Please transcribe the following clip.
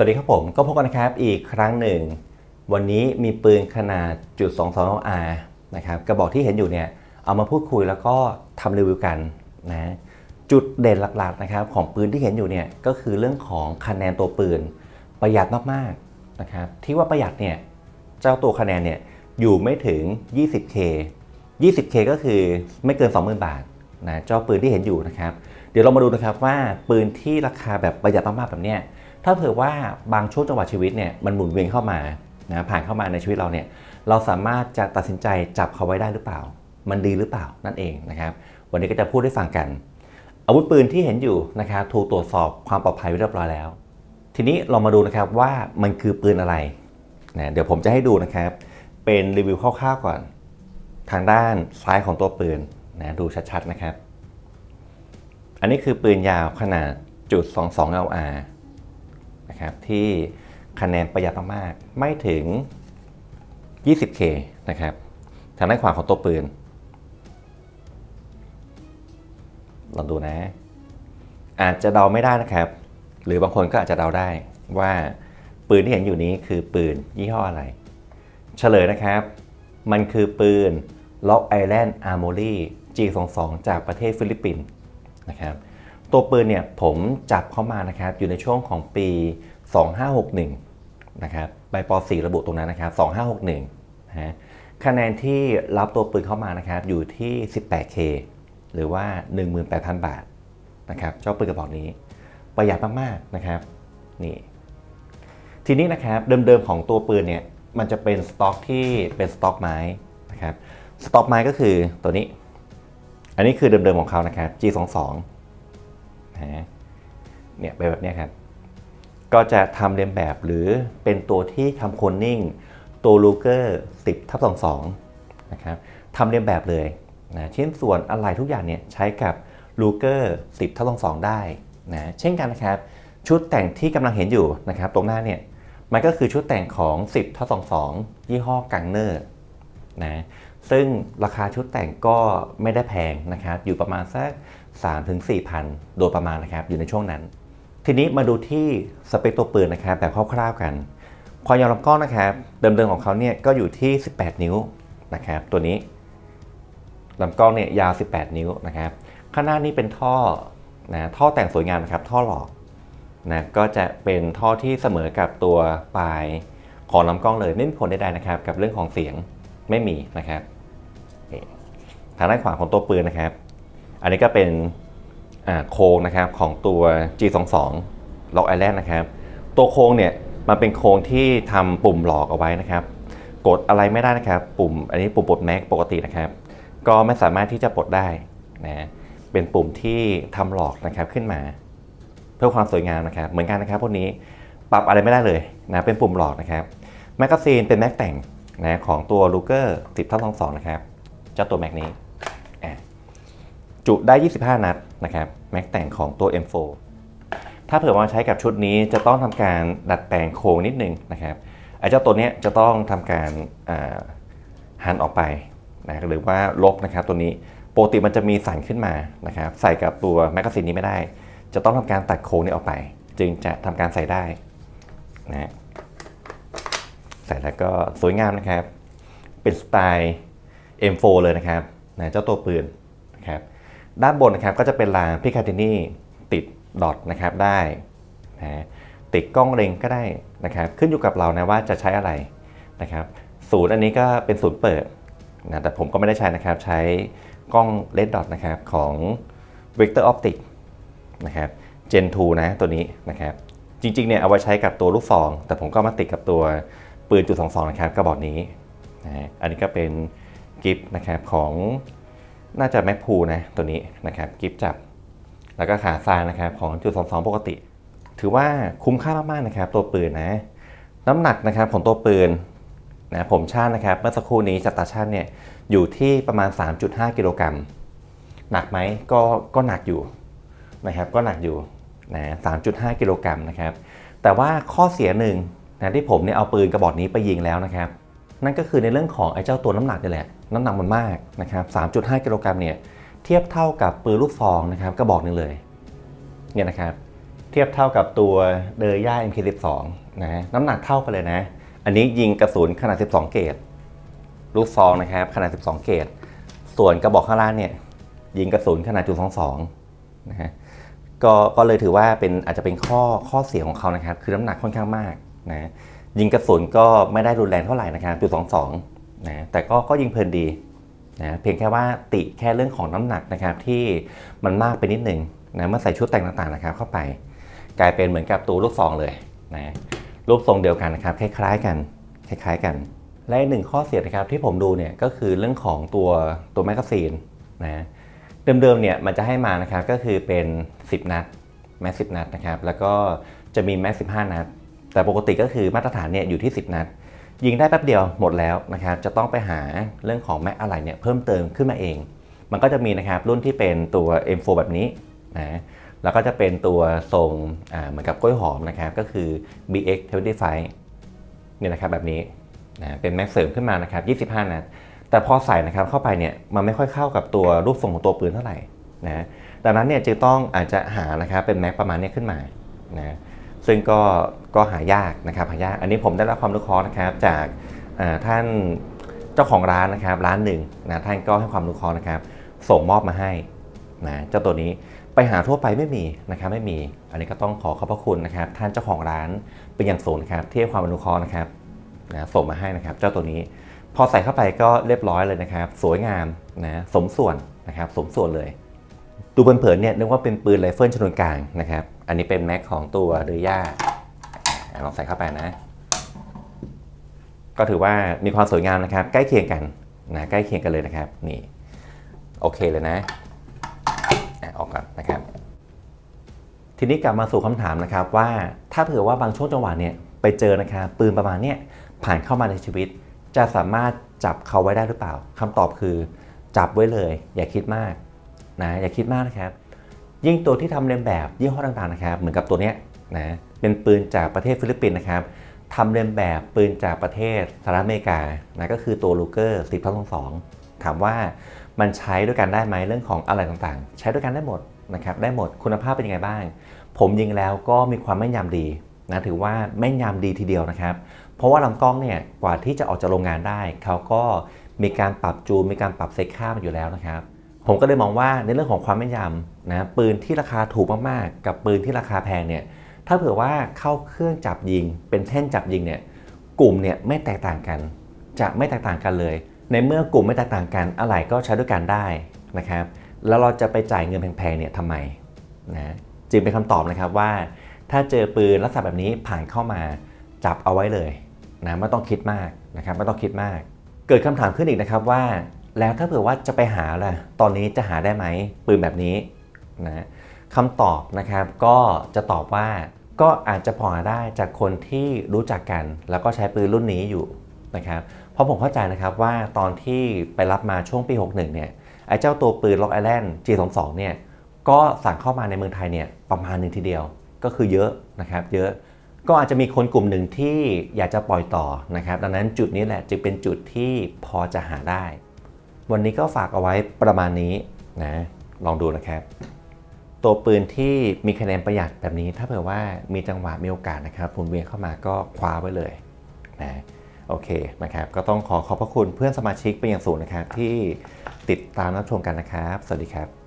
สวัสดีครับผมก็พบกันนะครับอีกครั้งหนึ่ง วันนี้มีปืนขนาดจุด22 R นะครับกระบอกที่เห็นอยู่เนี่ยเอามาพูดคุยแล้วก็ทำรีวิวกันนะจุดเด่นหลักๆนะครับของปืนที่เห็นอยู่เนี่ยก็คือเรื่องของคะแนนตัวปืน ประหยัดมากๆนะครับที่ว่าประหยัดเนี่ยเจ้าตัวคะแนนเนี่ยอยู่ไม่ถึง 20K 20K ก็คือไม่เกิน 20,000 บาทนะเจ้าปืนที่เห็นอยู่นะครับ เดี๋ยวเรามาดูนะครับว่าปืนที่ราคาแบบประหยัดมากๆแบบเนี้ย ถ้าเผื่อว่าบางช่วงจังหวะชีวิตเนี่ยมันหมุนเวียนเข้ามานะผ่านเข้ามาในชีวิตเราเนี่ยเราสามารถจะตัดสินใจจับเขาไว้ได้หรือเปล่า มันดีหรือเปล่านั่นเองนะครับ วันนี้ก็จะพูดให้ฟังกัน อาวุธปืนที่เห็นอยู่นะครับถูกตรวจสอบความปลอดภัยเรียบร้อยแล้ว ทีนี้เรามาดูนะครับว่ามันคือปืนอะไรนะเดี๋ยวผมจะให้ดูนะครับ เป็นรีวิวคร่าวๆก่อน ทางด้านซ้ายของตัวปืนนะดูชัดๆนะครับ อันนี้คือปืนยาวขนาดจุด22 LR นะครับที่คะแนนประหยัดมากๆไม่ถึง 20K นะครับทางด้านขวาของตัวปืนลองดูนะ อาจจะเดาไม่ได้นะครับ หรือบางคนก็อาจจะเดาได้ว่าปืนที่เห็นอยู่นี้คือปืนยี่ห้ออะไร เฉลยนะครับ มันคือปืน Lock Island Armory G22 จากประเทศฟิลิปปินส์นะครับ ตัวปืนเนี่ยผมจับเข้ามานะครับอยู่ในช่วงของปี 2561 นะครับใบป .4 ระบุตรงนั้นนะครับ 2561นะฮะคะแนนที่รับตัวปืนเข้ามานะครับอยู่ที่ 18K หรือว่า 18,000 บาทนะครับเจ้าปืนกระบอกนี้ ประหยัดมากๆนะครับนี่ทีนี้นะครับเดิมๆของตัวปืนเนี่ยมันจะเป็นสต็อกที่เป็นสต็อกไม้นะครับสต็อกไม้ก็คือตัวนี้ อันนี้คือเดิมๆของเขานะครับ G22 นะเนี่ยเป็นแบบนี้ครับ ก็จะทำเลียนแบบหรือเป็นตัวที่ทำโคนนิ่งตัวลูเกอร์10ทับ22นะครับทำเลียนแบบเลยนะชิ้นส่วนอะไรทุกอย่างเนี่ยใช้กับลูเกอร์10ทับ22ได้นะเช่นกันนะครับชุดแต่งที่กำลังเห็นอยู่นะครับตรงหน้าเนี่ยมันก็คือชุดแต่งของ 10ทับ22 ยี่ห้อกังเนอร์นะซึ่งราคาชุดแต่งก็ไม่ได้แพงนะครับ อยู่ประมาณสัก 3ถึง4พันโดยประมาณนะครับอยู่ในช่วงนั้น ทีนี้มาดูที่สเปคตัวปืนนะครับแบบคร่าวๆกัน ความยาวลำกล้องนะครับเดิมๆของเขาเนี่ยก็อยู่ที่ 18 นิ้วนะครับตัวนี้ลำกล้องเนี่ยยาว 18 นิ้วนะครับข้างหน้านี่เป็นท่อนะท่อแต่งสวยงามนะครับท่อหลอกนะก็จะเป็นท่อที่เสมอกับตัวปลายของลำกล้องเลยไม่มีผลใดๆนะครับ กับเรื่องของเสียงไม่มีนะครับทางด้านขวาของตัวปืนนะครับ อันนี้ก็เป็นโครงนะครับของตัว G22 ล็อกไอแลนด์นะครับ ตัวโครงเนี่ยมันเป็นโครงที่ทำปุ่มหลอกเอาไว้นะครับ กดอะไรไม่ได้นะครับ ปุ่มอันนี้ปุ่มปลดแม็กปกตินะครับ ก็ไม่สามารถที่จะปลดได้นะเป็นปุ่มที่ทำหลอกนะครับขึ้นมา เพื่อความสวยงามนะครับ เหมือนกันนะครับพวกนี้ปรับอะไรไม่ได้เลยนะเป็นปุ่มหลอกนะครับแมกกาซีนเป็นแม็กแต่งนะของตัวลูเกอร์10ทับ22นะครับเจ้าตัวแม็กนี้ จุได้ 25 นัดนะครับแม็กแต่งของตัว M4 ถ้าเผื่อว่าใช้กับชุดนี้จะต้องทำการดัดแปลงโครงนิดนึงนะครับไอ้เจ้าตัวเนี้ยจะต้องทำการหันออกไปนะหรือว่าลบนะครับตัวนี้ปกติมันจะมีสั่นขึ้นมานะครับใส่กับตัวแมกกาซีนนี้ไม่ได้ จะต้องทำการตัดโครงนี้ออกไป จึงจะทำการใส่ได้นะใส่แล้วก็สวยงามนะครับ เป็นสไตล์ M4 เลยนะครับนะเจ้าตัวปืนนะครับ ด้านบนนะครับก็จะเป็นลายพิคาตินีติดดอทนะครับได้นะติดกล้องเล็งก็ได้นะครับขึ้นอยู่กับเรานะว่าจะใช้อะไรนะครับศูนย์อันนี้ก็เป็นศูนย์เปิดนะแต่ผมก็ไม่ได้ใช้นะครับใช้กล้องเลดดอทนะครับของ Vector Optic นะครับ Gen 2 นะตัวนี้นะครับจริงๆเนี่ยเอาไว้ใช้กับตัวลูกซอง แต่ผมก็มาติดกับตัวปืนจุด22นะครับกระบอกนี้นะฮะอันนี้ก็เป็นกิฟต์นะครับของ น่าจะแม็กพูนะตัวนี้นะครับกิฟจับ แล้วก็ขาซ้ายนะครับของจุด22ปกติ ถือว่าคุ้มค่ามากๆนะครับ ตัวปืนนะ น้ำหนักนะครับของตัวปืนนะผมช่างนะครับเมื่อสักครู่นี้จากตาช่างเนี่ยอยู่ที่ประมาณ 3.5 กิโลกรัมหนักไหมก็ก็หนักอยู่นะครับก็หนักอยู่นะ3.5 กิโลกรัมนะครับแต่ว่าข้อเสียหนึ่งนะที่ผมเนี่ยเอาปืนกระบอกนี้ไปยิงแล้วนะครับ นั่นก็คือในเรื่องของไอ้เจ้าตัวน้ำหนักนี่แหละ น้ำหนักมันมากนะครับ 3.5 กิโลกรัมเนี่ยเทียบเท่ากับปืนลูกซองนะครับกระบอกหนึงเลยเนี่ยนะครับ เทียบเท่ากับตัวเดอย่า MK12 นะน้ำหนักเท่ากันเลยนะ อันนี้ยิงกระสุนขนาด 12 เกรดลูกซองนะครับขนาด 12 เกรดส่วนกระบอกข้างล่างเนี่ยยิงกระสุนขนาดจุด22นะฮะก็ก็เลยถือว่าเป็นอาจจะเป็นข้อข้อเสียของเขานะครับ คือน้ำหนักค่อนข้างมากนะ ยิงกระสุนก็ไม่ได้รุนแรงเท่าไหร่นะครับจุด22นะแต่ก็ก็ยิงเพลินดีนะเพียงแค่ว่าติแค่เรื่องของน้ำหนักนะครับที่มันมากไปนิดนึงนะเมื่อใส่ชุดแต่งต่างๆนะครับเข้าไป กลายเป็นเหมือนกับตัวลูกซองเลยนะรูปทรงเดียวกันนะครับคล้ายๆกันคล้ายๆกัน และหนึ่งข้อเสียนะครับที่ผมดูเนี่ยก็คือเรื่องของตัวตัวแมกกาซีนนะเดิมๆเนี่ยมันจะให้มานะครับก็คือเป็น 10 นัดแม็ก10นัดนะครับแล้วก็จะมีแม็ก15นัด แต่ปกติก็คือมาตรฐานเนี่ยอยู่ที่ 10 นัด ยิงได้แป๊บเดียวหมดแล้วนะครับ จะต้องไปหาเรื่องของแม็กอะไรเนี่ยเพิ่มเติมขึ้นมาเอง มันก็จะมีนะครับรุ่นที่เป็นตัว M4 แบบนี้นะแล้วก็จะเป็นตัวทรงเหมือนกับกล้วยหอมนะครับ ก็คือ BX25 เนี่ยนะครับแบบนี้นะเป็นแม็กเสริมขึ้นมานะครับ 25 นัด แต่พอใส่นะครับเข้าไปเนี่ยมันไม่ค่อยเข้ากับตัวรูปทรงของตัวปืนเท่าไหร่นะดังนั้นเนี่ยจึงต้องอาจจะหานะครับเป็นแม็กประมาณเนี้ยขึ้นมานะ ซึ่งก็ก็หายากนะครับหายาก อันนี้ผมได้รับความรู้คราะห์นะครับจากท่านเจ้าของร้านนะครับร้านหนึ่งนะท่านก็ให้ความรู้คราะห์นะครับ ส่งมอบมาให้นะเจ้าตัวนี้ไปหาทั่วไปไม่มีนะครับไม่มี อันนี้ก็ต้องขอขอบพระคุณนะครับ ท่านเจ้าของร้านเป็นอย่างสูงนะครับที่ให้ความอนุเคราะห์นะครับนะส่งมาให้นะครับ เจ้าตัวนี้พอใส่เข้าไปก็เรียบร้อยเลยนะครับ สวยงามนะสมส่วนนะครับ สมส่วนเลย ดูเผินๆเนี่ยนึกว่าเป็นปืนไรเฟิลชนวนกลางนะครับ อันนี้เป็นแม็กของตัวเดย่าลองใส่เข้าไปนะ ก็ถือว่ามีความสวยงามนะครับ ใกล้เคียงกันนะใกล้เคียงกันเลยนะครับนี่โอเคเลยนะออกก่อนนะครับ ทีนี้กลับมาสู่คำถามนะครับว่าถ้าเผื่อว่าบางช่วงจังหวะเนี่ยไปเจอนะครับปืนประมาณเนี้ยผ่านเข้ามาในชีวิต จะสามารถจับเขาไว้ได้หรือเปล่าคำตอบคือ จับไว้เลย อย่าคิดมาก นะอย่าคิดมากนะครับ ยิ่งตัวที่ทำเลียนแบบยี่ห้อต่างๆนะครับ เหมือนกับตัวเนี้ยนะเป็นปืนจากประเทศฟิลิปปินส์นะครับทำเลียนแบบปืนจากประเทศสหรัฐอเมริกานะก็คือตัวลูเกอร์10 2 2ถามว่ามันใช้ด้วยกันได้ไหมเรื่องของอะไรต่างๆ ใช้ด้วยกันได้หมดนะครับได้หมดคุณภาพเป็นยังไงบ้าง ผมยิงแล้วก็มีความแม่นยำดีนะถือว่าแม่นยำดีทีเดียวนะครับ เพราะว่าลำกล้องเนี่ยกว่าที่จะออกจากโรงงานได้ เขาก็มีการปรับจูนมีการปรับเซตค่ามาอยู่แล้วนะครับ ผมก็เลยมองว่าในเรื่องของความแม่นยำนะปืนที่ราคาถูกมากๆ กับปืนที่ราคาแพงเนี่ยถ้าเผื่อว่าเข้าเครื่องจับยิง เป็นแท่นจับยิงเนี่ยกลุ่มเนี่ยไม่แตกต่างกัน จะไม่แตกต่างกันเลย ในเมื่อกลุ่มไม่แตกต่างกันอะไรก็ใช้ด้วยกันได้นะครับแล้วเราจะไปจ่ายเงินแพงๆเนี่ยทำไมนะจึงเป็นคำตอบนะครับว่า ถ้าเจอปืนลักษณะแบบนี้ผ่านเข้ามาจับเอาไว้เลยนะไม่ต้องคิดมากนะครับไม่ต้องคิดมาก เกิดคำถามขึ้นอีกนะครับว่า แล้วถ้าเผื่อว่าจะไปหาล่ะ ตอนนี้จะหาได้ไหมปืนแบบนี้นะคำตอบนะครับก็จะตอบว่าก็อาจจะพอหาได้จากคนที่รู้จักกัน แล้วก็ใช้ปืนรุ่นนี้อยู่นะครับเพราะผมเข้าใจนะครับว่าตอนที่ไปรับมาช่วงปี 61 เนี่ยไอ้เจ้าตัวปืนล็อกไอแลนด์ G22 เนี่ยก็สั่งเข้ามาในเมืองไทยเนี่ยประมาณหนึ่งทีเดียวก็คือเยอะนะครับเยอะก็อาจจะมีคนกลุ่มหนึ่งที่อยากจะปล่อยต่อนะครับดังนั้นจุดนี้แหละจึงเป็นจุดที่พอจะหาได้ วันนี้ก็ฝากเอาไว้ประมาณนี้นะ ลองดูนะครับ ตัวปืนที่มีคะแนนประหยัดแบบนี้ ถ้าเผื่อว่ามีจังหวะมีโอกาสนะครับหมุนเวียนเข้ามาก็คว้าไว้เลยนะโอเคนะครับ ก็ต้องขอขอบพระคุณเพื่อนสมาชิกเป็นอย่างสูงนะครับ ที่ติดตามรับชมกันนะครับ สวัสดีครับ